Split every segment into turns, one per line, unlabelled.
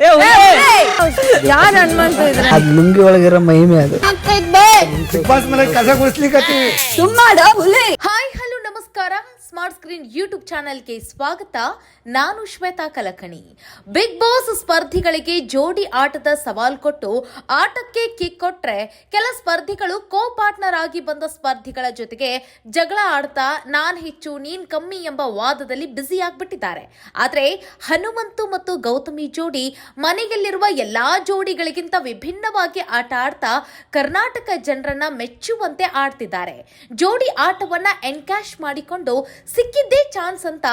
ಯಾರು ಹನುಮಂತ ಇದ್ರೆ
ಅದ್ ಲುಂಗಿ ಒಳಗಿರೋ ಮಹಿಮೆ ಅದು.
ಬಿಗ್ ಬಾಸ್ ಮೇಲೆ ಕಸ ಗುಡಿಸ್ಲಿಕ್ಕತ್ತೀವಿ
ಸುಮ್ಮಾಡ ಹುಲಿ.
ಹಾಯ್ ಹಲೋ ನಮಸ್ಕಾರ. ಸ್ಮಾರ್ಟ್ ಸ್ಕ್ರೀನ್ ಯೂಟ್ಯೂಬ್ ಚಾನೆಲ್ಗೆ ಸ್ವಾಗತ. ನಾನು ಶ್ವೇತಾ ಕಲಕಣಿ. ಬಿಗ್ ಬಾಸ್ ಸ್ಪರ್ಧಿಗಳಿಗೆ ಜೋಡಿ ಆಟದ ಸವಾಲ್ ಕೊಟ್ಟು ಆಟಕ್ಕೆ ಕಿಕ್ ಕೊಟ್ರೆ ಕೆಲ ಸ್ಪರ್ಧಿಗಳು ಕೋ ಪಾರ್ಟ್ನರ್ ಆಗಿ ಬಂದ ಸ್ಪರ್ಧಿಗಳ ಜೊತೆಗೆ ಜಗಳ ಆಡ್ತಾ ನಾನ್ ಹೆಚ್ಚು, ನೀನ್ ಕಮ್ಮಿ ಎಂಬ ವಾದದಲ್ಲಿ ಬ್ಯುಸಿ ಆಗ್ಬಿಟ್ಟಿದ್ದಾರೆ ಆದ್ರೆ ಹನುಮಂತು ಮತ್ತು ಗೌತಮಿ ಜೋಡಿ ಮನೆಯಲ್ಲಿರುವ ಎಲ್ಲಾ ಜೋಡಿಗಳಿಗಿಂತ ವಿಭಿನ್ನವಾಗಿ ಆಟ ಆಡ್ತಾ ಕರ್ನಾಟಕ ಜನರನ್ನ ಮೆಚ್ಚುವಂತೆ ಆಡ್ತಿದ್ದಾರೆ. ಜೋಡಿ ಆಟವನ್ನ ಎನ್ಕ್ಯಾಶ್ ಮಾಡಿಕೊಂಡು ಸಿಕ್ಕಿದ್ದೇ ಚಾನ್ಸ್ ಅಂತ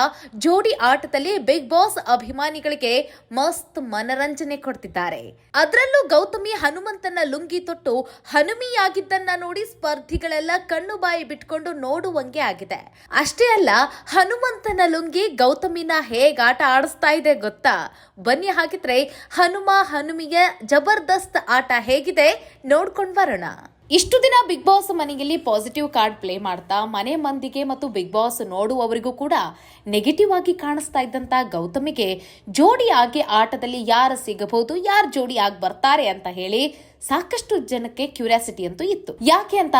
ಜೋಡಿ ಆಟದಲ್ಲಿ ಬಿಗ್ ಬಾಸ್ ಅಭಿಮಾನಿಗಳಿಗೆ ಮಸ್ತ್ ಮನರಂಜನೆ ಕೊಡ್ತಿದ್ದಾರೆ. ಅದರಲ್ಲೂ ಗೌತಮಿ ಹನುಮಂತನ ಲುಂಗಿ ತೊಟ್ಟು ಹನುಮಿಯಾಗಿದ್ದನ್ನ ನೋಡಿ ಸ್ಪರ್ಧಿಗಳೆಲ್ಲ ಕಣ್ಣು ಬಾಯಿ ಬಿಟ್ಕೊಂಡು ನೋಡುವಂಗೆ ಆಗಿದೆ. ಅಷ್ಟೇ ಅಲ್ಲ, ಹನುಮಂತನ ಲುಂಗಿ ಗೌತಮಿನ ಹೇಗ್ ಆಟ ಆಡಿಸ್ತಾ ಇದೆ ಗೊತ್ತಾ? ಬನ್ನಿ ಹಾಗಿದ್ರೆ ಹನುಮ ಹನುಮಿಯ ಜಬರ್ದಸ್ತ್ ಆಟ ಹೇಗಿದೆ ನೋಡ್ಕೊಂಡ್ ಬರೋಣ. ಇಷ್ಟು ದಿನ ಬಿಗ್ ಬಾಸ್ ಮನೆಯಲ್ಲಿ ಪಾಸಿಟಿವ್ ಕಾರ್ಡ್ ಪ್ಲೇ ಮಾಡ್ತಾ ಮನೆ ಮಂದಿಗೆ ಮತ್ತು ಬಿಗ್ ಬಾಸ್ ನೋಡುವವರಿಗೂ ಕೂಡ ನೆಗೆಟಿವ್ ಆಗಿ ಕಾಣಿಸ್ತಾ ಇದ್ದಂತ ಗೌತಮಿಗೆ ಜೋಡಿ ಆಗಿ ಆಟದಲ್ಲಿ ಯಾರು ಸಿಗಬಹುದು, ಯಾರು ಜೋಡಿ ಆಗಿ ಬರ್ತಾರೆ ಅಂತ ಹೇಳಿ ಸಾಕಷ್ಟು ಜನಕ್ಕೆ ಕ್ಯೂರಿಯಾಸಿಟಿ ಅಂತೂ ಇತ್ತು. ಯಾಕೆ ಅಂತ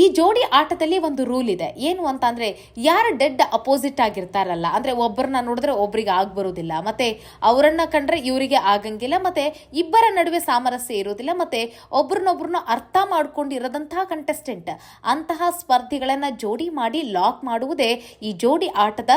ಈ ಜೋಡಿ ಆಟದಲ್ಲಿ ಒಂದು ರೂಲ್ ಇದೆ. ಏನು ಅಂತ ಅಂದ್ರೆ ಯಾರು ಡೆಡ್ ಅಪೋಸಿಟ್ ಆಗಿರ್ತಾರಲ್ಲ, ಅಂದ್ರೆ ಒಬ್ಬರನ್ನ ನೋಡಿದ್ರೆ ಒಬ್ಬರಿಗೆ ಆಗ್ ಬರೋದಿಲ್ಲ. ಮತ್ತೆ ಅವರನ್ನ ಕಂಡ್ರೆ ಇವರಿಗೆ ಆಗಂಗಿಲ್ಲ, ಮತ್ತೆ ಇಬ್ಬರ ನಡುವೆ ಸಾಮರಸ್ಯ ಇರೋದಿಲ್ಲ, ಮತ್ತೆ ಒಬ್ರನ್ನೊಬ್ರನ್ನ ಅರ್ಥ ಮಾಡ್ಕೊಂಡಿರದಂತಹ ಕಂಟೆಸ್ಟೆಂಟ್ ಅಂತಹ ಸ್ಪರ್ಧಿಗಳನ್ನ ಜೋಡಿ ಮಾಡಿ ಲಾಕ್ ಮಾಡುವುದೇ ಈ ಜೋಡಿ ಆಟದ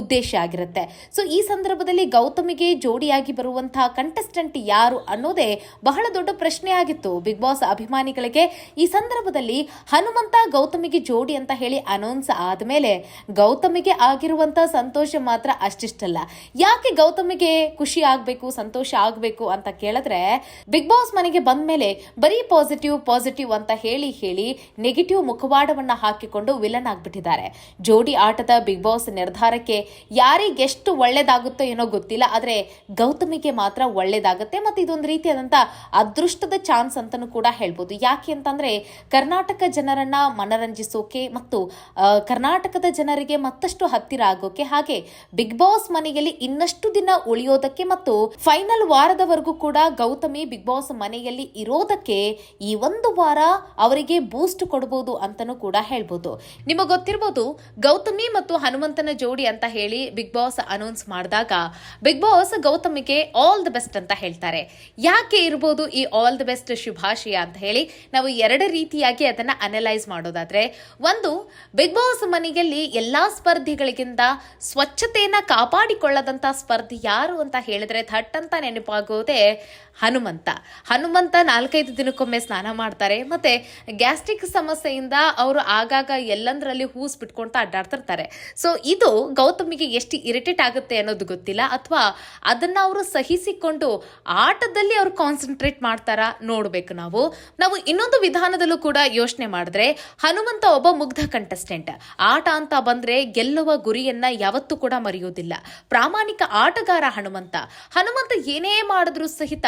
ಉದ್ದೇಶ ಆಗಿರುತ್ತೆ. ಸೊ ಈ ಸಂದರ್ಭದಲ್ಲಿ ಗೌತಮಿಗೆ ಜೋಡಿಯಾಗಿ ಬರುವಂತಹ ಕಂಟೆಸ್ಟೆಂಟ್ ಯಾರು ಅನ್ನೋದೇ ಬಹಳ ದೊಡ್ಡ ಪ್ರಶ್ನೆ ಆಗಿತ್ತು ಬಿಗ್ ಬಾಸ್ ಅಭಿಮಾನಿಗಳಿಗೆ ಈ ಸಂದರ್ಭದಲ್ಲಿ ಹನುಮಂತ ಗೌತಮಿಗೆ ಜೋಡಿ ಅಂತ ಹೇಳಿ ಅನೌನ್ಸ್ ಆದಮೇಲೆ ಗೌತಮಿಗೆ ಆಗಿರುವಂತ ಸಂತೋಷ ಮಾತ್ರ ಅಷ್ಟಿಷ್ಟಲ್ಲ. ಯಾಕೆ ಗೌತಮಿಗೆ ಖುಷಿ ಆಗ್ಬೇಕು, ಸಂತೋಷ ಆಗ್ಬೇಕು ಅಂತ ಕೇಳಿದ್ರೆ ಬಿಗ್ ಬಾಸ್ ಮನೆಗೆ ಬಂದ್ಮೇಲೆ ಬರೀ ಪಾಸಿಟಿವ್ ಪಾಸಿಟಿವ್ ಅಂತ ಹೇಳಿ ಹೇಳಿ ನೆಗೆಟಿವ್ ಮುಖವಾಡವನ್ನ ಹಾಕಿಕೊಂಡು ವಿಲನ್ ಆಗ್ಬಿಟ್ಟಿದ್ದಾರೆ. ಜೋಡಿ ಆಟದ ಬಿಗ್ ಬಾಸ್ ನಿರ್ಧಾರಕ್ಕೆ ಯಾರಿಗೆಷ್ಟು ಒಳ್ಳೇದಾಗುತ್ತೋ ಏನೋ ಗೊತ್ತಿಲ್ಲ, ಆದ್ರೆ ಗೌತಮಿಗೆ ಮಾತ್ರ ಒಳ್ಳೇದಾಗುತ್ತೆ. ಮತ್ತೆ ಇದೊಂದು ರೀತಿಯಾದಂತ ಅದೃಷ್ಟದ ಚಾನ್ಸ್ ಅಂತಾನೂ ಕೂಡ ಹೇಳ್ಬೋದು. ಯಾಕೆ ಅಂತಂದ್ರೆ ಕರ್ನಾಟಕ ಜನರನ್ನ ಮನರಂಜಿಸೋಕೆ ಮತ್ತು ಕರ್ನಾಟಕದ ಜನರಿಗೆ ಮತ್ತಷ್ಟು ಹತ್ತಿರ ಆಗೋಕೆ ಹಾಗೆ ಬಿಗ್ ಬಾಸ್ ಮನೆಯಲ್ಲಿ ಇನ್ನಷ್ಟು ದಿನ ಉಳಿಯೋದಕ್ಕೆ ಮತ್ತು ಫೈನಲ್ ವಾರದವರೆಗೂ ಕೂಡ ಗೌತಮಿ ಬಿಗ್ ಬಾಸ್ ಮನೆಯಲ್ಲಿ ಇರೋದಕ್ಕೆ ಈ ಒಂದು ವಾರ ಅವರಿಗೆ ಬೂಸ್ಟ್ ಕೊಡಬಹುದು ಅಂತಾನೂ ಕೂಡ ಹೇಳ್ಬೋದು. ನಿಮಗೆ ಗೊತ್ತಿರ್ಬೋದು, ಗೌತಮಿ ಮತ್ತು ಹನುಮಂತನ ಜೋಡಿ ಅಂತ ಹೇಳಿ ಬಿಗ್ ಬಾಸ್ ಅನೌನ್ಸ್ ಮಾಡಿದಾಗ ಬಿಗ್ ಬಾಸ್ ಗೌತಮಿಗೆ ಆಲ್ ದ ಬೆಸ್ಟ್ ಅಂತ ಹೇಳ್ತಾರೆ. ಯಾಕೆ ಇರ್ಬೋದು ಈ ಆಲ್ ದ ಬೆಸ್ಟ್ ಶುಭಾಶಯ ಅಂತ ಹೇಳಿ ನಾವು ಎರಡು ರೀತಿಯಾಗಿ ಅದನ್ನ ಅನಲೈಸ್ ಮಾಡೋದಾದ್ರೆ, ಒಂದು ಬಿಗ್ ಬಾಸ್ ಮನೆಯಲ್ಲಿ ಎಲ್ಲಾ ಸ್ಪರ್ಧಿಗಳಿಗಿಂತ ಸ್ವಚ್ಛತೆಯನ್ನ ಕಾಪಾಡಿಕೊಳ್ಳದಂತ ಸ್ಪರ್ಧಿ ಯಾರು ಅಂತ ಹೇಳಿದ್ರೆ ಥಟ್ ಅಂತ ನೆನಪಾಗೋದೇ ಹನುಮಂತ. ಹನುಮಂತ ನಾಲ್ಕೈದು ದಿನಕ್ಕೊಮ್ಮೆ ಸ್ನಾನ ಮಾಡ್ತಾರೆ, ಮತ್ತೆ ಗ್ಯಾಸ್ಟ್ರಿಕ್ ಸಮಸ್ಯೆಯಿಂದ ಅವರು ಆಗಾಗ ಎಲ್ಲಂದ್ರಲ್ಲಿ ಹೂಸ್ ಬಿಟ್ಕೊಳ್ತಾ ಅಡ್ಡಾಡ್ತಿರ್ತಾರೆ. ಸೊ ಇದು ಗೌತಮಿಗೆ ಎಷ್ಟು ಇರಿಟೇಟ್ ಆಗುತ್ತೆ ಅನ್ನೋದು ಗೊತ್ತಿಲ್ಲ, ಅಥವಾ ಅದನ್ನ ಅವರು ಸಹಿಸಿಕೊಂಡು ಆಟದಲ್ಲಿ ಅವರು ಕಾನ್ಸಂಟ್ರೇಟ್ ಮಾಡ್ತಾರ ನೋಡ್ಬೇಕು ನಾವು. ನಾವು ಇನ್ನೊಂದು ವಿಧಾನದಲ್ಲೂ ಕೂಡ ಯೋಚನೆ ಮಾಡಿದ್ರೆ ಹನುಮಂತ ಒಬ್ಬ ಮುಗ್ಧ ಕಂಟೆಸ್ಟೆಂಟ್ ಆಟ ಅಂತ ಬಂದ್ರೆ ಗೆಲ್ಲುವ ಗುರಿಯನ್ನ ಯಾವತ್ತೂ ಕೂಡ ಮರೆಯೋದಿಲ್ಲ ಪ್ರಾಮಾಣಿಕ ಆಟಗಾರ ಹನುಮಂತ. ಹನುಮಂತ ಏನೇ ಮಾಡಿದ್ರು ಸಹಿತ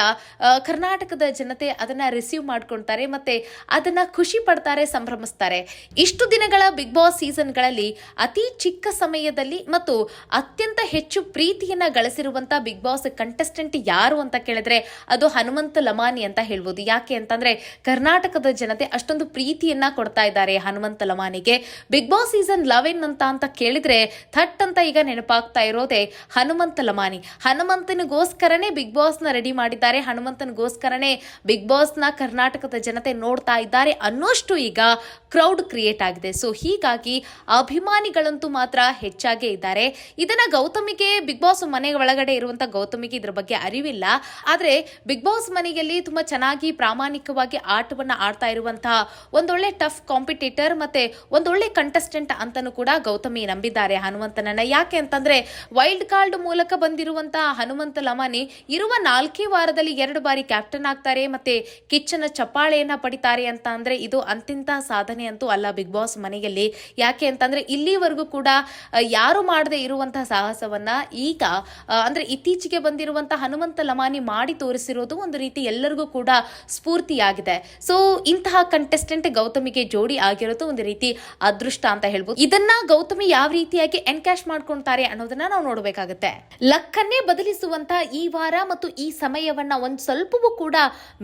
ಕರ್ನಾಟಕದ ಜನತೆ ಅದನ್ನ ರಿಸೀವ್ ಮಾಡ್ಕೊಳ್ತಾರೆ ಮತ್ತೆ ಅದನ್ನ ಖುಷಿ ಪಡ್ತಾರೆ, ಸಂಭ್ರಮಿಸ್ತಾರೆ. ಇಷ್ಟು ದಿನಗಳ ಬಿಗ್ ಬಾಸ್ ಸೀಸನ್ಗಳಲ್ಲಿ ಅತಿ ಚಿಕ್ಕ ಸಮಯದಲ್ಲಿ ಮತ್ತು ಅತ್ಯಂತ ಹೆಚ್ಚು ಪ್ರೀತಿಯನ್ನ ಗಳಿಸಿರುವಂತ ಬಿಗ್ ಬಾಸ್ ಕಂಟೆಸ್ಟೆಂಟ್ ಯಾರು ಅಂತ ಕೇಳಿದ್ರೆ ಅದು ಹನುಮಂತ ಲಮಾನಿ ಅಂತ ಹೇಳ್ಬೋದು. ಯಾಕೆ ಅಂತಂದ್ರೆ ಕರ್ನಾಟಕದ ಜನತೆ ಅಷ್ಟೊಂದು ಪ್ರೀತಿಯನ್ನ ಕೊಡ್ತಾ ಇದ್ದಾರೆ ಹನುಮಂತ ಲಮಾನಿಗೆ. ಬಿಗ್ ಬಾಸ್ ಸೀಸನ್ ಲೆವೆನ್ ಅಂತ ಅಂತ ಕೇಳಿದ್ರೆ ಥಟ್ ಅಂತ ಈಗ ನೆನಪಾಗ್ತಾ ಇರೋದೇ ಹನುಮಂತ ಲಮಾನಿ. ಹನುಮಂತನಿಗೋಸ್ಕರನೇ ಬಿಗ್ ಬಾಸ್ನ ರೆಡಿ ಮಾಡಿದ್ದಾರೆ. ಹನುಮಂತನಿಗೋಸ್ಕರನೇ ಬಿಗ್ ಬಾಸ್ನ ಕರ್ನಾಟಕದ ಜನತೆ ನೋಡ್ತಾ ಇದ್ದಾರೆ ಅನ್ನೋಷ್ಟು ಈಗ ಕ್ರೌಡ್ ಕ್ರಿಯೇಟ್ ಆಗಿದೆ. ಸೊ ಹೀಗಾಗಿ ಅಭಿಮಾನಿಗಳಂತೂ ಮಾತ್ರ ಹೆಚ್ಚಾಗೇ ಇದ್ದಾರೆ. ಇದನ್ನ ಗೌತಮಿಗೆ, ಬಿಗ್ ಬಾಸ್ ಮನೆ ಒಳಗಡೆ ಇರುವಂತ ಗೌತಮಿಗೆ ಇದ್ರ ಬಗ್ಗೆ ಅರಿವಿಲ್ಲ. ಆದ್ರೆ ಬಿಗ್ ಬಾಸ್ ಮನೆಯಲ್ಲಿ ತುಂಬಾ ಚೆನ್ನಾಗಿ ಪ್ರಾಮಾಣಿಕವಾಗಿ ಆಟವನ್ನ ಆಡ್ತಾ ಇರುವಂತಹ ಒಂದೊಳ್ಳೆ ಟಫ್ ಕಾಂಪಿಟೇಟರ್ ಮತ್ತೆ ಒಂದೊಳ್ಳೆ ಕಂಟೆಸ್ಟೆಂಟ್ ಅಂತಾನೂ ಕೂಡ ಗೌತಮಿ ನಂಬಿದ್ದಾರೆ. ಹನುಮಂತನನ್ನ ಯಾಕೆ ಅಂತಂದ್ರೆ ವೈಲ್ಡ್ ಕಾರ್ಡ್ ಮೂಲಕ ಬಂದಿರುವಂತ ಹನುಮಂತ ಲಮಾನಿ ಇರುವ ನಾಲ್ಕೇ ವಾರದಲ್ಲಿ ಎರಡು ಬಾರಿ ಕ್ಯಾಪ್ಟನ್ ಆಗ್ತಾರೆ ಮತ್ತೆ ಕಿಚ್ಚನ ಚಪ್ಪಾಳೆಯನ್ನ ಪಡಿತಾರೆ ಅಂತ ಅಂದ್ರೆ ಇದು ಅಂತಿಂತ ಸಾಧನೆ ಅಂತೂ ಅಲ್ಲ ಬಿಗ್ ಬಾಸ್ ಮನೆಯಲ್ಲಿ. ಯಾಕೆ ಅಂತಂದ್ರೆ ಇಲ್ಲಿವರೆಗೂ ಕೂಡ ಯಾರು ಮಾಡದೆ ಇರುವಂತಹ ಸಾಹಸವನ್ನ ಈಗ ಅಂದ್ರೆ ಇತ್ತೀಚೆಗೆ ಬಂದಿರುವಂತಹ ಹನುಮಂತ ಲಮಾನಿ ಮಾಡಿ ತೋರಿಸಿರೋದು ಒಂದು ರೀತಿ ಎಲ್ಲರಿಗೂ ಕೂಡ ಸ್ಫೂರ್ತಿಯಾಗಿದೆ. ಸೊ ಇಂತಹ ಕಂಟೆಸ್ಟೆಂಟ್ ಗೌತಮಿಗೆ ಜೋಡಿ ಆಗಿರೋದು ಒಂದು ರೀತಿ ಅದೃಷ್ಟ ಅಂತ ಹೇಳ್ಬೋದು. ಇದನ್ನ ಗೌತಮಿ ಯಾವ ರೀತಿಯಾಗಿ ಎನ್ಕ್ಯಾಶ್ ಮಾಡ್ಕೊಂತಾರೆ ಅನ್ನೋದನ್ನ ನಾವು ನೋಡಬೇಕಾಗುತ್ತೆ. ಲಕ್ಕನ್ನೇ ಬದಲಿಸುವಂತ ಈ ವಾರ ಮತ್ತು ಈ ಸಮಯವನ್ನ ಒಂದ್ ಸ್ವಲ್ಪವೂ ಕೂಡ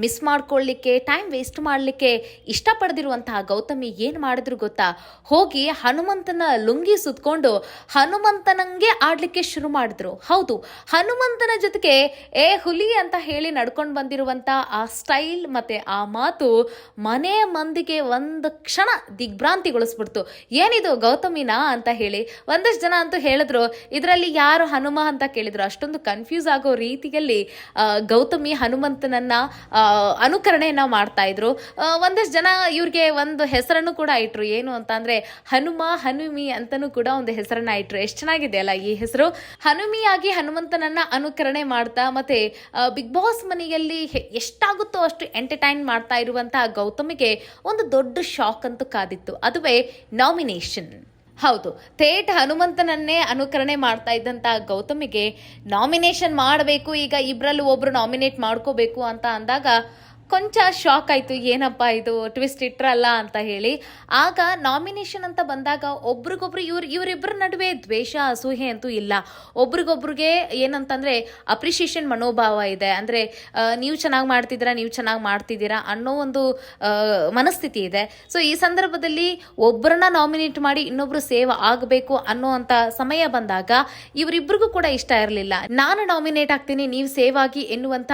ಮಿಸ್ ಮಾಡ್ಕೊಳ್ಳಿಕ್ಕೆ ಟೈಮ್ ವೇಸ್ಟ್ ಮಾಡ್ಲಿಕ್ಕೆ ಇಷ್ಟಪಡದಿರುವಂತಹ ಗೌತಮಿ ಏನ್ ಮಾಡಿದ್ರು ಗೊತ್ತಾ? ಹೋಗಿ ಹನುಮಂತನ ಲುಂಗಿ ಸುತ್ಕೊಂಡು ಹನುಮಂತನಂಗೆ ಆಡ್ಲಿಕ್ಕೆ ಶುರು ಮಾಡಿದ್ರು. ಹೌದು, ಹನುಮಂತನ ಜೊತೆಗೆ, ಏ ಹುಲಿ ಅಂತ ಹೇಳಿ ನಡ್ಕೊಂಡು ಬಂದಿರುವಂತ ಆ ಸ್ಟೈಲ್ ಮತ್ತೆ ಆ ಮಾತು ಮನೆ ಮಂದಿಗೆ ಒಂದು ಕ್ಷಣ ದಿಗ್ಭ್ರಾಂತಿಗೊಳಿಸ್ಬಿಡ್ತು. ಏನಿದು ಗೌತಮಿನಾ ಅಂತ ಹೇಳಿ ಒಂದಷ್ಟು ಜನ ಅಂತೂ ಹೇಳಿದ್ರು. ಇದರಲ್ಲಿ ಯಾರು ಹನುಮ ಅಂತ ಕೇಳಿದ್ರು. ಅಷ್ಟೊಂದು ಕನ್ಫ್ಯೂಸ್ ಆಗೋ ರೀತಿಯಲ್ಲಿ ಗೌತಮಿ ಹನುಮಂತನನ್ನ ಅನುಕರಣೆಯನ್ನ ಮಾಡ್ತಾ ಇದ್ರು. ಒಂದಷ್ಟು ಜನ ಇವ್ರಿಗೆ ಒಂದು ಹೆಸರನ್ನು ಕೂಡ ಇಟ್ರು. ಏನು ಅಂತ ಅಂದ್ರೆ, ಹನುಮ, ಹನುಮಿ ಅಂತಾನೂ ಕೂಡ ಒಂದು ಹೆಸರನ್ನ ಇಟ್ರು. ಎಷ್ಟು ಚೆನ್ನಾಗಿದೆ ಅಲ್ಲ ಈ ಹೆಸರು. ಹನುಮಿಯಾಗಿ ಹನುಮಂತನನ್ನ ಅನುಕರಣೆ ಮಾಡ್ತಾ ಮತ್ತೆ ಬಿಗ್ ಬಾಸ್ ಮನೆಯಲ್ಲಿ ಎಷ್ಟಾಗುತ್ತೋ ಅಷ್ಟು ಎಂಟರ್ಟೈನ್ ಮಾಡ್ತಾ ಇರುವಂತಹ ಗೌತಮಿಗೆ ಒಂದು ದೊಡ್ಡ ಶಾಕ್ ಅಂತೂ ಕಾದಿತ್ತು. ಅದುವೇ ನಾಮಿನೇಷನ್ ಹೌದು, ಥೇಟ್ ಹನುಮಂತನನ್ನೇ ಅನುಕರಣೆ ಮಾಡ್ತಾ ಇದ್ದಂತ ಗೌತಮಿಗೆ ನಾಮಿನೇಷನ್ ಮಾಡಬೇಕು, ಈಗ ಇಬ್ಬರಲ್ಲೂ ಒಬ್ರು ನಾಮಿನೇಟ್ ಮಾಡ್ಕೋಬೇಕು ಅಂತ ಅಂದಾಗ ಕೊಂಚ ಶಾಕ್ ಆಯಿತು, ಏನಪ್ಪ ಇದು ಟ್ವಿಸ್ಟ್ ಇಟ್ರಲ್ಲ ಅಂತ ಹೇಳಿ. ಆಗ ನಾಮಿನೇಷನ್ ಅಂತ ಬಂದಾಗ ಒಬ್ರಿಗೊಬ್ರು ಇವ್ರು ಇವರಿಬ್ಬರ ನಡುವೆ ದ್ವೇಷ ಅಸೂಹೆ ಅಂತೂ ಇಲ್ಲ. ಒಬ್ರಿಗೊಬ್ರಿಗೆ ಏನಂತಂದ್ರೆ ಅಪ್ರಿಷಿಯೇಷನ್ ಮನೋಭಾವ ಇದೆ. ಅಂದ್ರೆ ನೀವು ಚೆನ್ನಾಗಿ ಮಾಡ್ತಿದ್ದೀರಾ, ನೀವು ಚೆನ್ನಾಗಿ ಮಾಡ್ತಿದ್ದೀರಾ ಅನ್ನೋ ಒಂದು ಮನಸ್ಥಿತಿ ಇದೆ. ಸೊ ಈ ಸಂದರ್ಭದಲ್ಲಿ ಒಬ್ಬರನ್ನ ನಾಮಿನೇಟ್ ಮಾಡಿ ಇನ್ನೊಬ್ರು ಸೇವ್ ಆಗಬೇಕು ಅನ್ನೋಂಥ ಸಮಯ ಬಂದಾಗ ಇವರಿಬ್ಬರಿಗೂ ಕೂಡ ಇಷ್ಟ ಇರಲಿಲ್ಲ. ನಾನು ನಾಮಿನೇಟ್ ಆಗ್ತೀನಿ, ನೀವು ಸೇವ್ ಆಗಿ ಎನ್ನುವಂಥ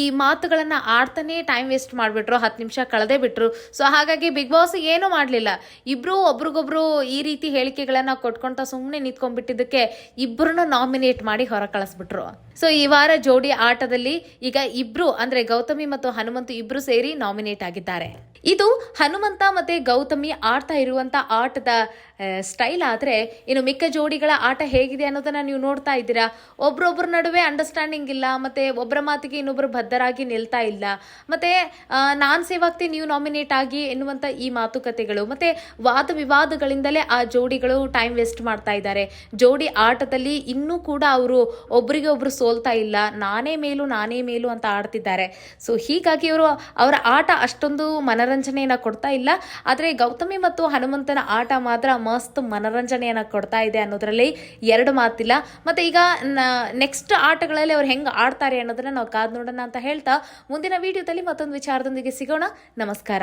ಈ ಮಾತುಗಳನ್ನು ಆಡ್ತಾನೆ ವೇಸ್ಟ್ ಮಾಡಿಬಿಟ್ರು, ಹತ್ತು ನಿಮಿಷ ಕಳೆದೇ ಬಿಟ್ರು. ಸೊ ಹಾಗಾಗಿ ಬಿಗ್ ಬಾಸ್ ಏನೂ ಮಾಡಲಿಲ್ಲ. ಇಬ್ರು ಒಬ್ರಿಗೊಬ್ರು ಈ ರೀತಿ ಹೇಳಿಕೆಗಳನ್ನ ಕೊಟ್ಕೊಂತ ಸುಮ್ಮನೆ ನಿಂತ್ಕೊಂಡ್ಬಿಟ್ಟಿದ್ದಕ್ಕೆ ಇಬ್ಬರನ್ನ ನಾಮಿನೇಟ್ ಮಾಡಿ ಹೊರ ಕಳಿಸ್ಬಿಟ್ರು. ಸೊ ಈ ವಾರ ಜೋಡಿ ಆಟದಲ್ಲಿ ಈಗ ಇಬ್ರು, ಅಂದ್ರೆ ಗೌತಮಿ ಮತ್ತು ಹನುಮಂತು ಇಬ್ರು ಸೇರಿ ನಾಮಿನೇಟ್ ಆಗಿದ್ದಾರೆ. ಇದು ಹನುಮಂತ ಮತ್ತೆ ಗೌತಮಿ ಆಡ್ತಾ ಇರುವಂತ ಆಟದ ಸ್ಟೈಲ್ ಆದ್ರೆ ಇನ್ನು ಮಿಕ್ಕ ಜೋಡಿಗಳ ಆಟ ಹೇಗಿದೆ ಅನ್ನೋದನ್ನ ನೀವು ನೋಡ್ತಾ ಇದ್ದೀರಾ. ಒಬ್ರೊಬ್ಬರ ನಡುವೆ ಅಂಡರ್ಸ್ಟ್ಯಾಂಡಿಂಗ್ ಇಲ್ಲ, ಮತ್ತೆ ಒಬ್ಬರ ಮಾತಿಗೆ ಇನ್ನೊಬ್ರು ಬದ್ಧರಾಗಿ ನಿಲ್ತಾ ಇಲ್ಲ. ಮತ್ತೆ ನಾನ್ ಸೇವಾಕ್ತಿ ನೀವು ನಾಮಿನೇಟ್ ಆಗಿ ಎನ್ನುವಂತ ಈ ಮಾತುಕತೆಗಳು, ಮತ್ತೆ ವಾದ ವಿವಾದಗಳಿಂದಲೇ ಆ ಜೋಡಿಗಳು ಟೈಮ್ ವೇಸ್ಟ್ ಮಾಡ್ತಾ ಇದ್ದಾರೆ. ಜೋಡಿ ಆಟದಲ್ಲಿ ಇನ್ನೂ ಕೂಡ ಅವರು ಒಬ್ಬರಿಗೆ ಒಬ್ರು ಸೋಲ್ತಾ ಇಲ್ಲ. ನಾನೇ ಮೇಲು ನಾನೇ ಮೇಲು ಅಂತ ಆಡ್ತಿದ್ದಾರೆ. ಸೊ ಹೀಗಾಗಿ ಅವರು ಅವರ ಆಟ ಅಷ್ಟೊಂದು ಮನರಂಜನೆಯನ್ನ ಕೊಡ್ತಾ ಇಲ್ಲ. ಆದ್ರೆ ಗೌತಮಿ ಮತ್ತು ಹನುಮಂತನ ಆಟ ಮಾತ್ರ ಮಸ್ತ್ ಮನರಂಜನೆಯನ್ನ ಕೊಡ್ತಾ ಇದೆ ಅನ್ನೋದ್ರಲ್ಲಿ ಎರಡು ಮಾತಿಲ್ಲ. ಮತ್ತೆ ಈಗ ನೆಕ್ಸ್ಟ್ ಆಟಗಳಲ್ಲಿ ಅವ್ರು ಹೆಂಗೆ ಆಡ್ತಾರೆ ಅನ್ನೋದನ್ನ ನಾವು ಕಾದು ನೋಡೋಣ ಅಂತ ಹೇಳ್ತಾ ಮುಂದಿನ ವಿಡಿಯೋದಲ್ಲಿ ಮತ್ತೊಂದು ವಿಚಾರದೊಂದಿಗೆ ಸಿಗೋಣ. ನಮಸ್ಕಾರ.